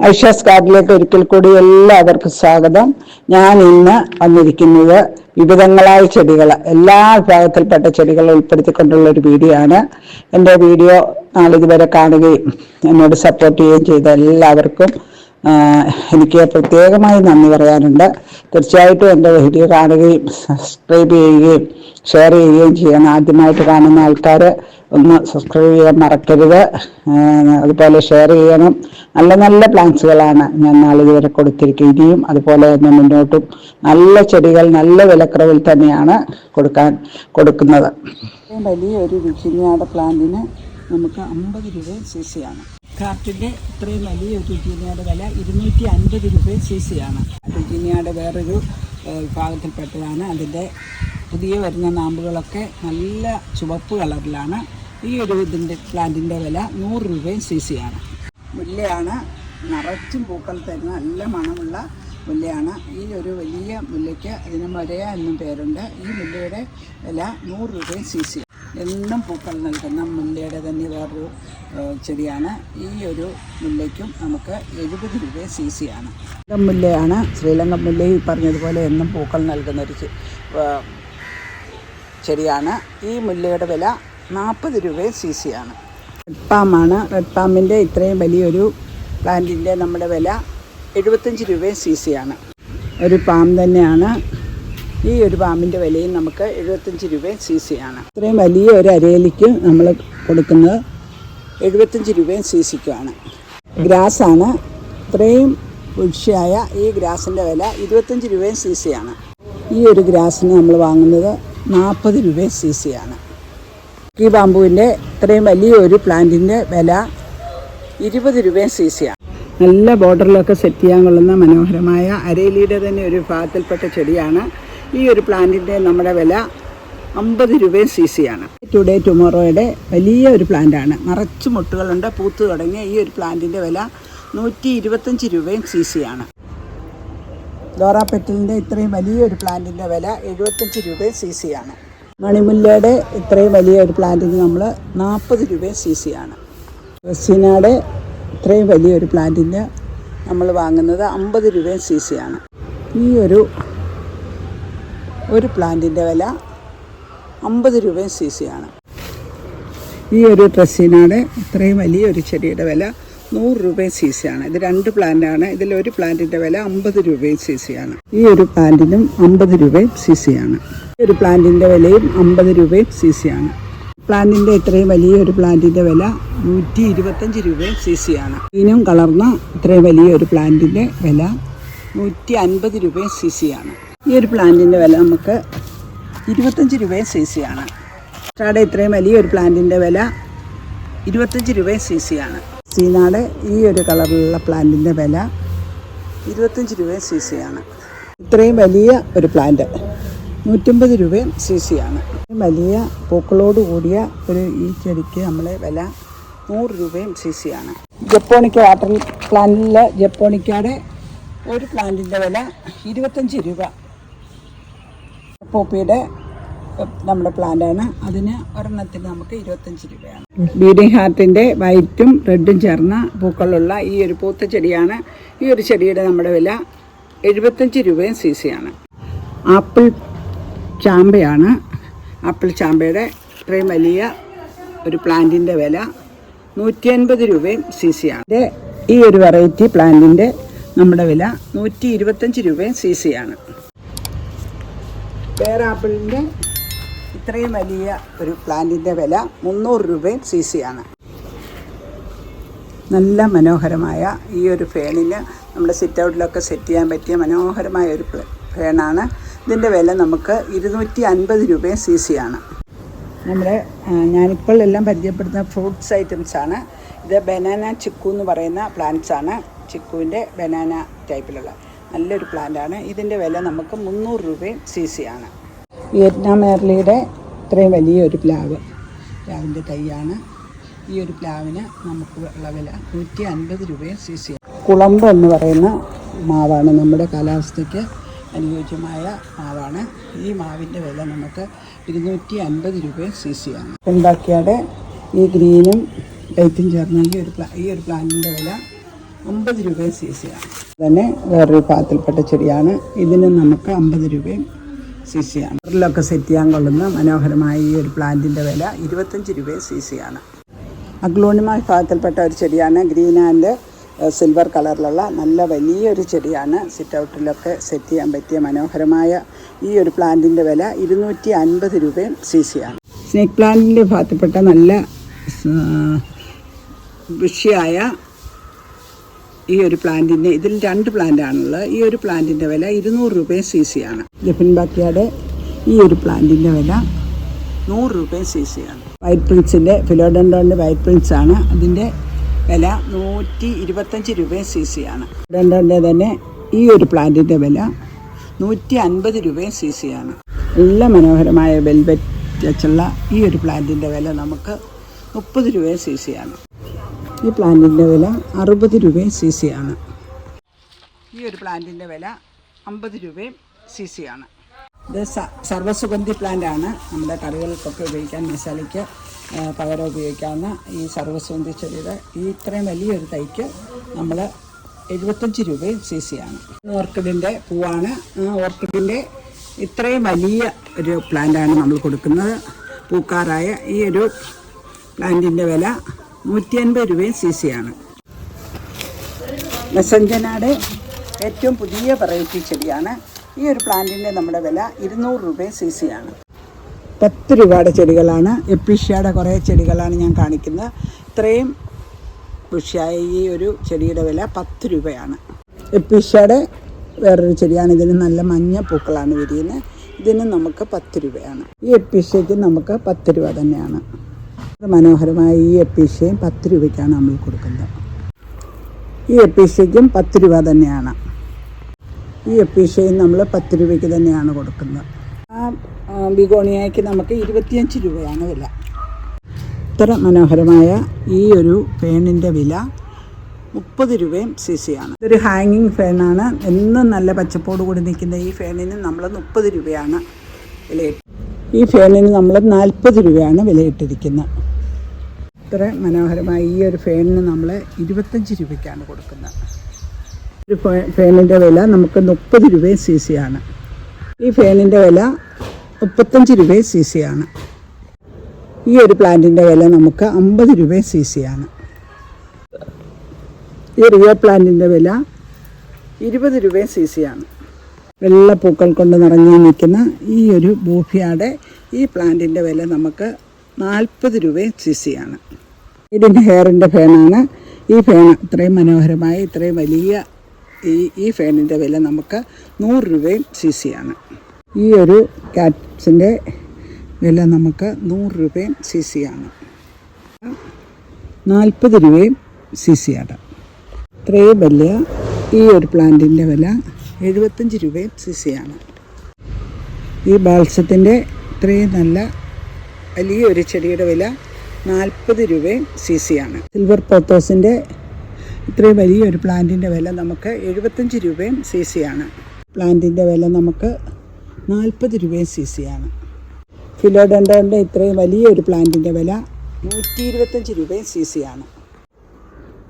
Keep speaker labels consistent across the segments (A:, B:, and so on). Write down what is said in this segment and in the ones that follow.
A: ഐഷാസ് കാർഡിലേക്ക് ഒരിക്കൽ കൂടി എല്ലാവർക്കും സ്വാഗതം. ഞാൻ ഇന്ന് വന്നിരിക്കുന്നത് വിവിധങ്ങളായ ചെടികൾ എല്ലാ വിഭാഗത്തിൽപ്പെട്ട ചെടികൾ ഉൾപ്പെടുത്തിക്കൊണ്ടുള്ള ഒരു വീഡിയോ ആണ്. എന്റെ വീഡിയോ നാളിതുവരെ കാണുകയും എന്നോട് സപ്പോർട്ട് ചെയ്യുകയും ചെയ്ത എല്ലാവർക്കും എനിക്ക് പ്രത്യേകമായി നന്ദി പറയാനുണ്ട്. തീർച്ചയായിട്ടും എന്റെ വീഡിയോ കാണുകയും സബ്സ്ക്രൈബ് ചെയ്യുകയും ഷെയർ ചെയ്യുകയും ചെയ്യണം. ആദ്യമായിട്ട് കാണുന്ന ആൾക്കാർ ഒന്ന് സബ്സ്ക്രൈബ് ചെയ്യാൻ മറക്കരുത്. അതുപോലെ ഷെയർ ചെയ്യണം. നല്ല നല്ല പ്ലാന്റ്സുകളാണ് ഞാൻ നാളിതുവരെ കൊടുത്തിരിക്കുക ഇനിയും അതുപോലെ തന്നെ മുന്നോട്ടും നല്ല ചെടികൾ നല്ല വിലക്കുറവിൽ തന്നെയാണ് കൊടുക്കാൻ കൊടുക്കുന്നത്. വലിയൊരു രുചിഞ്ഞാട് പ്ലാന്റിന് നമുക്ക് അമ്പത് രൂപ സി സി ആണ്. കാർട്ടിന്റെ ഇത്രയും വലിയൊരു രുചിനിയുടെ വില ഇരുന്നൂറ്റി അൻപത് രൂപ സി സി ആണ്. രുചിനിയുടെ വേറൊരു ഏഹ്, വിഭാഗത്തിൽപ്പെട്ടതാണ്. അതിന്റെ പുതിയ വരുന്ന നാമ്പുകളൊക്കെ നല്ല ചുവപ്പ് കളറിലാണ്. ഈ ഒരു ഇതിന്റെ പ്ലാന്റിന്റെ വില നൂറ് രൂപയും സി സി ആണ്. മുല്ലയാണ് നിറച്ചും പൂക്കൾ തരുന്ന നല്ല മണമുള്ള മുല്ലയാണ്. ഈ ഒരു വലിയ മുല്ലയ്ക്ക് അതിന് മരയ എന്നും പേരുണ്ട്. ഈ മുല്ലയുടെ വില നൂറ് രൂപയും സി സി എന്നും പൂക്കൾ നൽകുന്ന മുല്ലയുടെ തന്നെ വേറൊരു ചെടിയാണ്. ഈ ഒരു മുല്ലയ്ക്കും നമുക്ക് എഴുപത് രൂപ സി സി ആണ്. മുല്ലയാണ്. ശ്രീലങ്കൻ മുല്ല ഈ പറഞ്ഞതുപോലെ എന്നും പൂക്കൾ നൽകുന്ന ഒരു ചെടിയാണ്. ഈ മുല്ലയുടെ വില നാൽപ്പത് രൂപ സി സി ആണ്. റെഡ് പാമാണ് റെഡ് പാമ്പിന്റെ ഇത്രയും വലിയൊരു പ്ലാന്റിന്റെ നമ്മുടെ വില എഴുപത്തഞ്ച് രൂപ സി സി ആണ്. ഒരു പാം തന്നെയാണ്. ഈ ഒരു പാമ്പിന്റെ വിലയും നമുക്ക് എഴുപത്തഞ്ച് രൂപ സി സി ആണ്. ഇത്രയും വലിയ ഒരു അരയിലേക്ക് നമ്മൾ കൊടുക്കുന്നത് എഴുപത്തഞ്ച് രൂപയും സി സിക്കുമാണ് ഗ്രാസാണ് ഇത്രയും വൃക്ഷിയായ ഈ ഗ്രാസിന്റെ വില ഇരുപത്തഞ്ച് രൂപയും സി സി ആണ്. ഈ ഒരു ഗ്രാസിന് നമ്മൾ വാങ്ങുന്നത് നാൽപ്പത് രൂപയും സി സി ആണ്. ഈ ബാമ്പുവിന്റെ ഇത്രയും വലിയ ഒരു പ്ലാന്റിന്റെ വില ഇരുപത് രൂപയും സി സി ആണ്. നല്ല ബോർഡറിലൊക്കെ സെറ്റ് ചെയ്യാൻ കൊള്ളുന്ന മനോഹരമായ അരയിലിയുടെ തന്നെ ഒരു വിഭാഗത്തിൽപ്പെട്ട ചെടിയാണ്. ഈ ഒരു പ്ലാന്റിന്റെ നമ്മുടെ വില അമ്പത് രൂപയും സി സി ആണ്. ടുഡേ ടുമോറോയുടെ വലിയ ഒരു പ്ലാന്റാണ് നിറച്ച് മുട്ടുകളുണ്ട് പൂത്ത് തുടങ്ങിയ ഈ ഒരു പ്ലാന്റിന്റെ വില നൂറ്റി ഇരുപത്തഞ്ച് രൂപയും സി സി ആണ്. ഡോറ പെറ്റലിന്റെ ഇത്രയും വലിയൊരു പ്ലാന്റിന്റെ വില എഴുപത്തഞ്ച് രൂപയും സി സി ആണ്. മണിമുല്ലയുടെ ഇത്രയും വലിയ ഒരു പ്ലാന്റിന് നമ്മൾ നാൽപ്പത് രൂപയും സി സി ആണ്. റസീനയുടെ ഇത്രയും വലിയൊരു പ്ലാന്റിന് നമ്മൾ വാങ്ങുന്നത് അമ്പത് രൂപയും സി സി ആണ്. ഈ ഒരു ഒരു പ്ലാന്റിന്റെ വില അമ്പത് രൂപയും സി സി ആണ്. ഈ ഒരു ഡ്രസ്സിനാണ് ഇത്രയും വലിയൊരു ചെടിയുടെ വില നൂറ് രൂപയും സി സി ആണ്. ഇത് രണ്ട് പ്ലാന്റാണ് ഇതിൽ ഒരു പ്ലാന്റിന്റെ വില അമ്പത് രൂപയും സി സി ആണ്. ഈ ഒരു പ്ലാന്റിനും അമ്പത് രൂപയും സി സി ആണ്. ഈ ഒരു പ്ലാന്റിന്റെ വിലയും അമ്പത് രൂപയും സി സി ആണ്. പ്ലാന്റിന്റെ ഇത്രയും വലിയൊരു പ്ലാന്റിന്റെ വില നൂറ്റി ഇരുപത്തഞ്ച് രൂപയും സി സി ആണ്. ഇതിനും കളർന്ന ഇത്രയും വലിയ ഒരു പ്ലാന്റിന്റെ വില നൂറ്റി അൻപത് രൂപയും സി സി ആണ്. ഈ ഒരു പ്ലാന്റിന്റെ വില നമുക്ക് ഇരുപത്തഞ്ച് രൂപയും സി സി ആണ്. ഇഷ്ടാടെ ഇത്രയും വലിയൊരു പ്ലാന്റിന്റെ വില ഇരുപത്തഞ്ച് രൂപയും സി സി ആണ്. സീനാട് ഈ ഒരു കളറിലുള്ള പ്ലാന്റിന്റെ വില ഇരുപത്തഞ്ച് രൂപയും സി സി ആണ്. ഇത്രയും വലിയ ഒരു പ്ലാന്റ് നൂറ്റമ്പത് രൂപയും സി സി ആണ്. വലിയ പൂക്കളോട് കൂടിയ ഒരു ഈ ചെടിക്ക് നമ്മളെ വില നൂറ് രൂപയും സി സി ആണ്. ജപ്പോണിക്ക വാട്ടർ പ്ലാന്റിൽ ജപ്പോണിക്കയുടെ ഒരു പ്ലാന്റിന്റെ വില ഇരുപത്തഞ്ച് രൂപ. പോപ്പിയുടെ നമ്മുടെ പ്ലാന്റാണ്. അതിന് ഒരെണ്ണത്തിന് നമുക്ക് ഇരുപത്തഞ്ച് രൂപയാണ്. ബീഡിങ് ഹാർട്ടിന്റെ വൈറ്റും റെഡും ചേർന്ന പൂക്കളുള്ള ഈ ഒരു പൂത്ത ചെടിയാണ്. ഈ ഒരു ചെടിയുടെ നമ്മുടെ വില എഴുപത്തഞ്ച് രൂപയും സി സി ആണ്. ആപ്പിൾ ചാമ്പയാണ്. ആപ്പിൾ ചാമ്പയുടെ ഇത്രയും വലിയ ഒരു പ്ലാന്റിന്റെ വില നൂറ്റി അൻപത് രൂപയും സി സി ആണ്. ഈ ഒരു വെറൈറ്റി പ്ലാന്റിന്റെ നമ്മുടെ വില നൂറ്റി ഇരുപത്തഞ്ച് രൂപയും സി സി ആണ്. പേരാപ്പിളിന്റെ ഇത്രയും വലിയ ഒരു പ്ലാന്റിന്റെ വില മുന്നൂറ് രൂപയും സി സി ആണ്. നല്ല മനോഹരമായ ഈ ഒരു ഫേണിന് നമ്മുടെ സിറ്റ് ഔട്ടിലൊക്കെ സെറ്റ് ചെയ്യാൻ പറ്റിയ മനോഹരമായ ഒരു ഫേണാണ് ഇതിന്റെ വില നമുക്ക് ഇരുന്നൂറ്റി അൻപത് രൂപയും സി സി ആണ്. നമ്മുടെ ഞാനിപ്പോൾ എല്ലാം പരിചയപ്പെടുന്ന ഫ്രൂട്ട്സ് ഐറ്റംസ് ആണ്. ഇത് ബനാന ചിക്കു എന്ന് പറയുന്ന പ്ലാന്റ്സ് ആണ്. ചിക്കുവിന്റെ ബനാന ടൈപ്പിലുള്ള. നല്ലൊരു പ്ലാന്റാണ്. ഇതിന്റെ വില നമുക്ക് മുന്നൂറ് രൂപയും സി സി ആണ്. വിയറ്റ്നാം എയർലിയുടെ ഇത്രയും വലിയൊരു പ്ലാവ്. പ്ലാവിന്റെ തൈയാണ്. ഈ ഒരു പ്ലാവിന് നമുക്ക് ഉള്ള വില നൂറ്റി അൻപത് രൂപയും സി സി കുളമ്പ് എന്ന് പറയുന്ന മാവാണ് നമ്മുടെ കാലാവസ്ഥയ്ക്ക് അനുയോജ്യമായ മാവാണ്. ഈ മാവിന്റെ വില നമുക്ക് ഇരുന്നൂറ്റി അൻപത് രൂപയും സി സി ആണ്. ഉണ്ടാക്കിയാടെ ഈ ഗ്രീനും ലൈറ്റും ചേർന്ന ഈ ഒരു പ്ലാ ഈ ഒരു പ്ലാന്റിന്റെ വില അമ്പത് രൂപ സി സി ആണ്. തന്നെ വേറൊരു പാത്രപ്പെട്ട ചെടിയാണ്. ഇതിന് നമുക്ക് അമ്പത് രൂപയും സി സി ആണ്. ഇതിലൊക്കെ സെറ്റ് ചെയ്യാൻ കൊള്ളുന്ന മനോഹരമായ ഈ ഒരു പ്ലാന്റിന്റെ വില ഇരുപത്തഞ്ച് രൂപയും സി സി ആണ്. അഗ്ലോണിമ വിഭാഗത്തിൽപ്പെട്ട ഒരു ചെടിയാണ്. ഗ്രീൻ ആൻഡ് സിൽവർ കളറിലുള്ള നല്ല വലിയൊരു ചെടിയാണ്. സിറ്റ് ഔട്ടിലൊക്കെ സെറ്റ് ചെയ്യാൻ പറ്റിയ മനോഹരമായ ഈ ഒരു പ്ലാന്റിന്റെ വില ഇരുന്നൂറ്റി അൻപത് രൂപയും സി സി ആണ്. സ്നേക്ക് പ്ലാന്റിന്റെ ഭാഗത്തിൽപ്പെട്ട നല്ല വൃഷിയായ ഈ ഒരു പ്ലാന്റിന്റെ ഇതിൽ രണ്ട് പ്ലാന്റാണുള്ളത്. ഈ ഒരു പ്ലാന്റിന്റെ വില ഇരുന്നൂറ് രൂപ സി സി ആണ്. ജപ്പിൻ ബാക്കിയാടെ ഈ ഒരു പ്ലാന്റിന്റെ വില നൂറ് രൂപ സി സി ആണ്. വൈറ്റ് പ്രിൻസിന്റെ ഫിലോഡൻഡോന്റെ വൈറ്റ് പ്രിൻസ് ആണ് അതിന്റെ വില നൂറ്റി ഇരുപത്തഞ്ച് രൂപയും സി സി ആണ്. ഫിലോഡൻഡോന്റെ തന്നെ ഈ ഒരു പ്ലാന്റിന്റെ വില നൂറ്റി അൻപത് രൂപയും സി സി ആണ്. നല്ല മനോഹരമായ വെൽവെറ്റ് വെച്ചുള്ള ഈ ഒരു പ്ലാന്റിന്റെ വില നമുക്ക് മുപ്പത് രൂപ സി സി ആണ്. ഈ പ്ലാന്റിന്റെ വില അറുപത് രൂപയും സി സി ആണ്. ഈ ഒരു പ്ലാന്റിന്റെ വില അമ്പത് രൂപയും സി സി ആണ്. ഇത് സ- സർവസുഗന്ധി പ്ലാന്റ് ആണ്. നമ്മുടെ കറികൾക്കൊക്കെ ഉപയോഗിക്കാൻ മസാലയ്ക്ക് പകരം ഉപയോഗിക്കാവുന്ന ഈ സർവസുഗന്ധി ചെടിയുടെ ഈ ഇത്രയും വലിയൊരു തൈക്ക് നമ്മൾ എഴുപത്തഞ്ച് രൂപയും സി സി ആണ്. ഓർക്കിഡിന്റെ പൂവാണ്. ആ ഓർക്കിഡിന്റെ ഇത്രയും വലിയ ഒരു പ്ലാന്റാണ് നമ്മൾ കൊടുക്കുന്നത്. പൂക്കാറായ ഈ ഒരു പ്ലാന്റിന്റെ വില നൂറ്റി അൻപത് രൂപയും സി സി ആണ്. മെസഞ്ചനാട് ഏറ്റവും പുതിയ വെറൈറ്റി ചെടിയാണ്. ഈ ഒരു പ്ലാന്റിന്റെ നമ്മുടെ വില ഇരുന്നൂറ് രൂപയും സി സി ആണ്. പത്ത് രൂപയുടെ ചെടികളാണ്. എപ്പിഷ്യയുടെ കുറേ ചെടികളാണ് ഞാൻ കാണിക്കുന്നത്. ഇത്രയും പുഷ്യായ ഈ ഒരു ചെടിയുടെ വില പത്ത് രൂപയാണ്. എപ്പിഷ്യയുടെ വേറൊരു ചെടിയാണ്. ഇതിന് നല്ല മഞ്ഞ പൂക്കളാണ് വിരിയുന്നത്. ഇതിന് നമുക്ക് പത്ത് രൂപയാണ്. ഈ എപ്പിഷ്യയ്ക്ക് നമുക്ക് പത്ത് രൂപ തന്നെയാണ്. മനോഹരമായ ഈ എപ്പീഷയും പത്ത് രൂപയ്ക്കാണ് നമ്മൾ കൊടുക്കുന്നത്. ഈ എപ്പീഷയ്ക്കും പത്ത് രൂപ തന്നെയാണ്. ഈ എപ്പീഷയും നമ്മൾ പത്ത് രൂപയ്ക്ക് തന്നെയാണ് കൊടുക്കുന്നത്. ആ ബിഗോണിയയ്ക്ക് നമുക്ക് ഇരുപത്തിയഞ്ച് രൂപയാണ് വില. ഇത്ര മനോഹരമായ ഈ ഒരു ഫേണിന്റെ വില മുപ്പത് രൂപയും സി സി ആണ്. ഇതൊരു ഹാങ്ങിങ് ഫേണാണ് എന്നും നല്ല പച്ചപ്പോട് കൂടി നിൽക്കുന്ന ഈ ഫേണിന് നമ്മൾ മുപ്പത് രൂപയാണ് വിലയിട്ട് ഈ ഫേണിന് നമ്മൾ നാൽപ്പത് രൂപയാണ് വിലയിട്ടിരിക്കുന്നത്. ഇത്ര മനോഹരമായ ഈ ഒരു ഫാനിന് നമ്മൾ ഇരുപത്തഞ്ച് രൂപയ്ക്കാണ് കൊടുക്കുന്നത്. ഒരു ഫാനിന്റെ വില നമുക്ക് മുപ്പത് രൂപയും സി സി ആണ്. ഈ ഫാനിന്റെ വില മുപ്പത്തഞ്ച് രൂപയും സി സി ആണ്. ഈ ഒരു പ്ലാന്റിന്റെ വില നമുക്ക് അമ്പത് രൂപയും സി സി ആണ്. ഈ റിയോ പ്ലാന്റിന്റെ വില ഇരുപത് രൂപയും സി സി ആണ്. വെള്ളപ്പൂക്കൾ കൊണ്ട് നിറഞ്ഞു നിൽക്കുന്ന ഈ ഒരു ബൂഫിയാടെ ഈ പ്ലാന്റിന്റെ വില നമുക്ക് നാൽപ്പത് രൂപ സി സി ആണ് ഇതിന്റെ ഹെയറിന്റെ ഫാനാണ് ഈ ഫാൻ ഇത്രയും മനോഹരമായ ഇത്രയും വലിയ ഈ ഈ ഫാനിന്റെ വില നമുക്ക് നൂറ് രൂപയും സി ആണ്. ഈ ഒരു ക്യാറ്റ്സിന്റെ വില നമുക്ക് നൂറ് രൂപയും സി ആണ്. നാൽപ്പത് രൂപയും സി ആണ്. ഇത്രയും വലിയ ഈ ഒരു പ്ലാന്റിന്റെ വില എഴുപത്തഞ്ച് രൂപയും സി സി ആണ് ഈ ബാൽസത്തിന്റെ ഇത്രയും നല്ല വലിയ ഒരു ചെടിയുടെ വില നാൽപ്പത് രൂപയും സി സി ആണ് സിൽവർ പോത്തോസിന്റെ ഇത്രയും വലിയ ഒരു പ്ലാന്റിന്റെ വില നമുക്ക് എഴുപത്തഞ്ച് രൂപയും സി സി ആണ് പ്ലാന്റിന്റെ വില നമുക്ക് നാൽപ്പത് രൂപയും സി സി ആണ് ഫിലോഡൻഡോന്റെ ഇത്രയും വലിയ ഒരു പ്ലാന്റിന്റെ വില നൂറ്റി ഇരുപത്തഞ്ച് രൂപയും സി സി ആണ്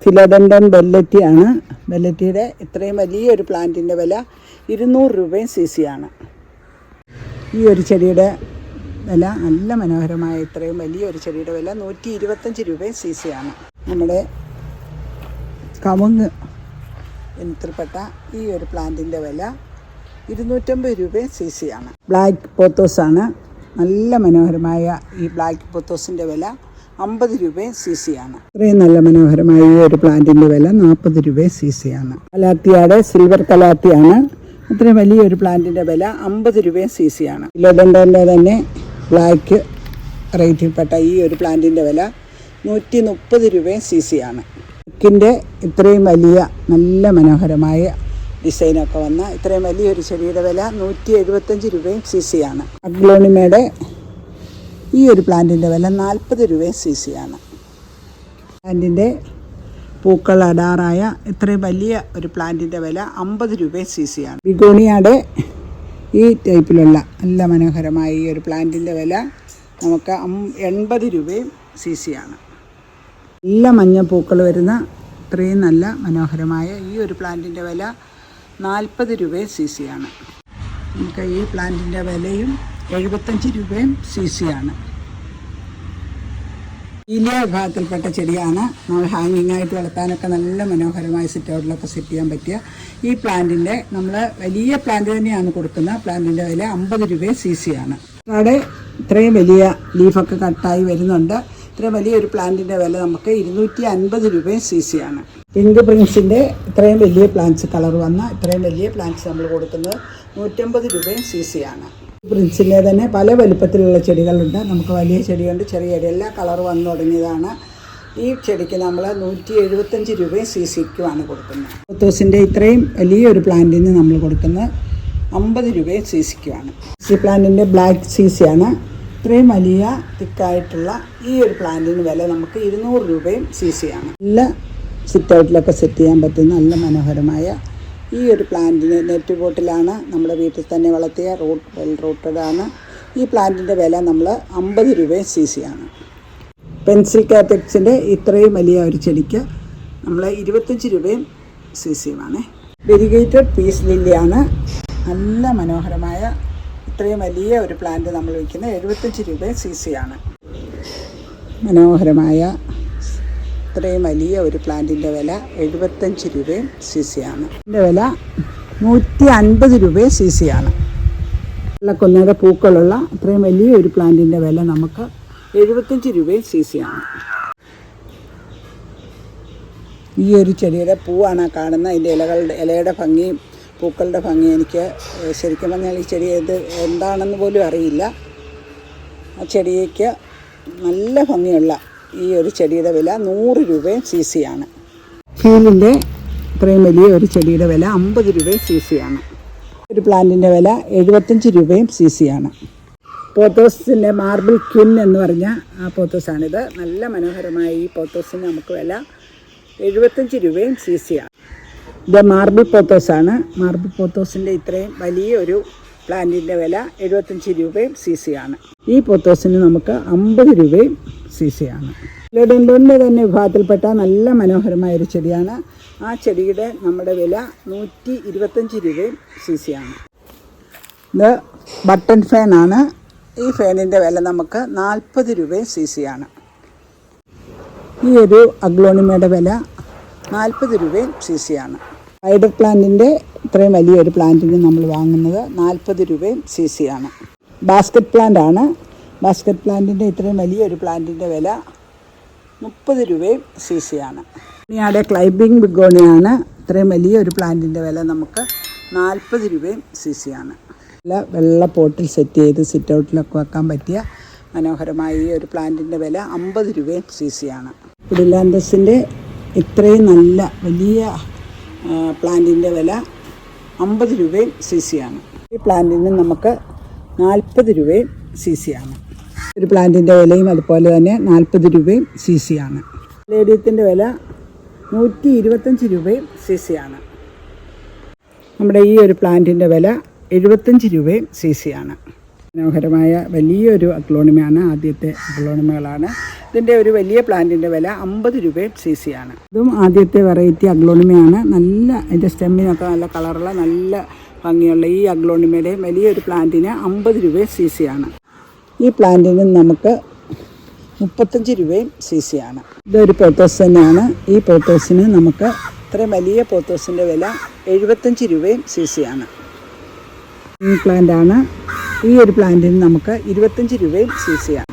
A: ഫിലോഡൻഡൻ ബെല്ലറ്റിയാണ് ബെല്ലറ്റിയുടെ ഇത്രയും വലിയൊരു പ്ലാന്റിന്റെ വില ഇരുന്നൂറ് രൂപയും സി സി ആണ്. ഈ ഒരു ചെടിയുടെ വില നല്ല മനോഹരമായ ഇത്രയും വലിയൊരു ചെടിയുടെ വില നൂറ്റി ഇരുപത്തഞ്ച് രൂപയും സി സി ആണ്. നമ്മുടെ കവുങ്ങ് ഇനത്തിൽപ്പെട്ട ഈ ഒരു പ്ലാന്റിന്റെ വില ഇരുന്നൂറ്റമ്പത് രൂപയും സി സി ആണ്. ബ്ലാക്ക് പോത്തോസാണ് നല്ല മനോഹരമായ ഈ ബ്ലാക്ക് പോത്തോസിന്റെ വില അമ്പത് രൂപയും സി സി ആണ്. ഇത്രയും നല്ല മനോഹരമായ ഈ ഒരു പ്ലാന്റിന്റെ വില നാൽപ്പത് രൂപയും സി സി ആണ്. കലാത്തിയാടെ സിൽവർ കലാത്തിയാണ്. ഇത്രയും വലിയൊരു പ്ലാന്റിന്റെ വില അമ്പത് രൂപയും സി സി ആണ്. ഇലോഡൻഡോന്റെ തന്നെ ബ്ലാക്ക് റേറ്റിൽപ്പെട്ട ഈ ഒരു പ്ലാന്റിന്റെ വില നൂറ്റി മുപ്പത് രൂപയും സി സി ആണ്. ബുക്കിന്റെ ഇത്രയും വലിയ നല്ല മനോഹരമായ ഡിസൈനൊക്കെ വന്ന ഇത്രയും വലിയൊരു ചെടിയുടെ വില നൂറ്റി എഴുപത്തഞ്ച് രൂപയും സി സി ആണ്. അഗ്ലോണിമയുടെ ഈ ഒരു പ്ലാന്റിന്റെ വില നാൽപ്പത് രൂപ സി സി ആണ്. പ്ലാന്റിന്റെ പൂക്കൾ അടാറായ ഇത്രയും വലിയ ഒരു പ്ലാന്റിന്റെ വില അമ്പത് രൂപ സി സി ആണ്. ബിഗോണിയുടെ ഈ ടൈപ്പിലുള്ള നല്ല മനോഹരമായ ഈ ഒരു പ്ലാന്റിന്റെ വില നമുക്ക് എൺപത് രൂപയും സി സി ആണ്. നല്ല മഞ്ഞ പൂക്കൾ വരുന്ന ഇത്രയും നല്ല മനോഹരമായ ഈ ഒരു പ്ലാന്റിന്റെ വില നാൽപ്പത് രൂപ സി സി ആണ്. നമുക്ക് ഈ പ്ലാന്റിന്റെ വിലയും എഴുപത്തഞ്ച് രൂപയും സി സി ആണ്. ഈലിയ വിഭാഗത്തിൽപ്പെട്ട ചെടിയാണ്. നമ്മൾ ഹാങ്ങിങ് ആയിട്ട് വളർത്താനൊക്കെ നല്ല മനോഹരമായ സിറ്റ് ഔട്ടിലൊക്കെ സെറ്റ് ചെയ്യാൻ പറ്റിയ ഈ പ്ലാന്റിന്റെ നമ്മൾ വലിയ പ്ലാന്റ് തന്നെയാണ് കൊടുക്കുന്ന പ്ലാന്റിന്റെ വില അമ്പത് രൂപയും സി സി ആണ്. അവിടെ ഇത്രയും വലിയ ലീഫൊക്കെ കട്ടായി വരുന്നുണ്ട്. ഇത്രയും വലിയൊരു പ്ലാന്റിന്റെ വില നമുക്ക് ഇരുന്നൂറ്റി അൻപത് രൂപയും സി സി ആണ്. പിങ്ക് പ്രിൻസിന്റെ ഇത്രയും വലിയ പ്ലാന്റ്സ് കളർ വന്ന ഇത്രയും വലിയ പ്ലാന്റ്സ് നമ്മൾ കൊടുക്കുന്നത് നൂറ്റമ്പത് രൂപയും സി സി ആണ്. പ്രിൻസിന്റെ തന്നെ പല വലുപ്പത്തിലുള്ള ചെടികളുണ്ട്. നമുക്ക് വലിയ ചെടിയുണ്ട് ചെറിയ ചെടി. എല്ലാ കളർ വന്നു തുടങ്ങിയതാണ്. ഈ ചെടിക്ക് നമ്മൾ നൂറ്റി എഴുപത്തഞ്ച് രൂപയും സി സിക്കുമാണ് കൊടുക്കുന്നത്. മുത്തൂസിന്റെ ഇത്രയും വലിയൊരു പ്ലാന്റിന് നമ്മൾ കൊടുക്കുന്നത് അമ്പത് രൂപയും സി സിക്കുമാണ് സി പ്ലാന്റിന്റെ ബ്ലാക്ക് സി സിയാണ് ഇത്രയും വലിയ തിക്കായിട്ടുള്ള ഈ ഒരു പ്ലാന്റിന് വില നമുക്ക് ഇരുന്നൂറ് രൂപയും സി സി ആണ്. നല്ല സിറ്റ് ഔട്ടിലൊക്കെ സെറ്റ് ചെയ്യാൻ പറ്റുന്ന നല്ല മനോഹരമായ ഈ ഒരു പ്ലാന്റിന് നെറ്റ് പോട്ടിലാണ് നമ്മുടെ വീട്ടിൽ തന്നെ വളർത്തിയ റൂട്ട് വെൽ റൂട്ടഡാണ് ഈ പ്ലാന്റിന്റെ വില നമ്മൾ അമ്പത് രൂപ സി സി ആണ്. പെൻസിൽ കാറ്റക്സിന്റെ ഇത്രയും വലിയ ഒരു ചെടിക്ക് നമ്മൾ ഇരുപത്തഞ്ച് രൂപയും സി സിയുമാണ് വെരിഗേറ്റഡ് പീസ് ലില്ലിയാണ് നല്ല മനോഹരമായ ഇത്രയും വലിയ ഒരു പ്ലാന്റ് നമ്മൾ വയ്ക്കുന്നത് എഴുപത്തഞ്ച് രൂപ സി സി ആണ്. മനോഹരമായ ഇത്രയും വലിയ ഒരു പ്ലാന്റിന്റെ വില എഴുപത്തഞ്ച് രൂപയും സി സി ആണ്. ഇതിന്റെ വില നൂറ്റി അൻപത് രൂപയും സി സി ആണ്. വെള്ളക്കൊന്നര പൂക്കളുള്ള ഇത്രയും വലിയ ഒരു പ്ലാന്റിന്റെ വില നമുക്ക് എഴുപത്തഞ്ച് രൂപയും സി സി ആണ്. ഈ ഒരു ചെടിയുടെ പൂവാണ് കാണുന്ന. അതിന്റെ ഇലകളുടെ ഇലയുടെ ഭംഗിയും പൂക്കളുടെ ഭംഗി എനിക്ക് ശരിക്കും പറഞ്ഞാൽ ഈ ചെടി ഇത് എന്താണെന്ന് പോലും അറിയില്ല. ആ ചെടിക്ക് നല്ല ഭംഗിയുള്ള ഈ ഒരു ചെടിയുടെ വില നൂറ് രൂപയും സി സി ആണ്. ഹീലിന്റെ ഇത്രയും വലിയ ഒരു ചെടിയുടെ വില അമ്പത് രൂപയും സി സി ആണ്. ഒരു പ്ലാന്റിന്റെ വില എഴുപത്തഞ്ച് രൂപയും സി സി ആണ്. പോത്തോസിന്റെ മാർബിൾ ക്വിൻ എന്ന് പറഞ്ഞ ആ പോത്തോസാണിത്. നല്ല മനോഹരമായ ഈ പോത്തോസിന് നമുക്ക് വില എഴുപത്തഞ്ച് രൂപയും സി സി ആണ്. ഇത് മാർബിൾ പോത്തോസാണ്. മാർബിൾ പോത്തോസിന്റെ ഇത്രയും വലിയൊരു പ്ലാന്റിന്റെ വില എഴുപത്തഞ്ച് രൂപയും സി സി ആണ്. ഈ പൊത്തോസിന് നമുക്ക് അമ്പത് രൂപയും സി സി ആണ്. ലെഡൻഡോണിന്റെ തന്നെ വിഭാഗത്തിൽപ്പെട്ട നല്ല മനോഹരമായ ഒരു ചെടിയാണ്. ആ ചെടിയുടെ നമ്മുടെ വില നൂറ്റി ഇരുപത്തഞ്ച് രൂപയും സി സി ആണ്. ഇത് ബട്ടൺ ഫാൻ ആണ്. ഈ ഫാനിന്റെ വില നമുക്ക് നാൽപ്പത് രൂപയും സി സി ആണ്. ഈ ഒരു അഗ്ലോണിമയുടെ വില നാൽപ്പത് രൂപയും സി സി ആണ്. സ്പൈഡർ പ്ലാന്റിന്റെ ഇത്രയും വലിയൊരു പ്ലാന്റിന് നമ്മൾ വാങ്ങുന്നത് നാൽപ്പത് രൂപയും സി സി ആണ്. ബാസ്ക്കറ്റ് പ്ലാന്റ് ആണ്. ബാസ്ക്കറ്റ് പ്ലാന്റിന്റെ ഇത്രയും വലിയൊരു പ്ലാന്റിന്റെ വില മുപ്പത് രൂപയും സി സി ആണ്. ഇനിയാടെ ക്ലൈംബിംഗ് ബിഗോണിയാണ് ഇത്രയും വലിയൊരു പ്ലാന്റിന്റെ വില നമുക്ക് നാൽപ്പത് രൂപയും സി സി ആണ്. നല്ല വെള്ള പോട്ടിൽ സെറ്റ് ചെയ്ത് സിറ്റ് ഔട്ടിലൊക്കെ വെക്കാൻ പറ്റിയ മനോഹരമായ ഈ ഒരു പ്ലാന്റിന്റെ വില അമ്പത് രൂപയും സി സി ആണ്. പുഡിലാൻഡസിന്റെ ഇത്രയും നല്ല വലിയ പ്ലാന്റിന്റെ വില അമ്പത് രൂപയും സി സി ആണ്. ഈ പ്ലാന്റിന് നമുക്ക് നാൽപ്പത് രൂപയും സി സി ആണ്. ഒരു പ്ലാന്റിന്റെ വിലയും അതുപോലെ തന്നെ നാൽപ്പത് രൂപയും സി സി ആണ്. ലേഡിയത്തിന്റെ വില നൂറ്റി ഇരുപത്തഞ്ച് രൂപയും സി സി ആണ്. നമ്മുടെ ഈ ഒരു പ്ലാന്റിന്റെ വില എഴുപത്തഞ്ച് രൂപയും സി സി ആണ്. മനോഹരമായ വലിയൊരു അക്ലോണിമയാണ് ആദ്യത്തെ അക്ലോണിമകളാണ്. ഇതിന്റെ ഒരു വലിയ പ്ലാന്റിന്റെ വില അമ്പത് രൂപ സി സി ആണ്. ഇതും ആദ്യത്തെ വെറൈറ്റി അഗ്ലോണിമയാണ് നല്ല അതിന്റെ സ്റ്റെമ്മിനൊക്കെ നല്ല കളറുള്ള നല്ല ഭംഗിയുള്ള ഈ അഗ്ലോണിമയുടെയും വലിയൊരു പ്ലാന്റിന് അമ്പത് രൂപ സി സി ആണ്. ഈ പ്ലാന്റിന് നമുക്ക് മുപ്പത്തഞ്ച് രൂപയും സി സി ആണ്. ഇതൊരു പോത്തോസ് തന്നെയാണ്. ഈ പോത്തോസിന് നമുക്ക് ഇത്രയും വലിയ പോത്തോസിന്റെ വില എഴുപത്തഞ്ച് രൂപയും സി സി ആണ്. ഈ പ്ലാന്റ് ആണ് ഈ ഒരു പ്ലാന്റിന് നമുക്ക് ഇരുപത്തഞ്ച് രൂപയും സി സി ആണ്.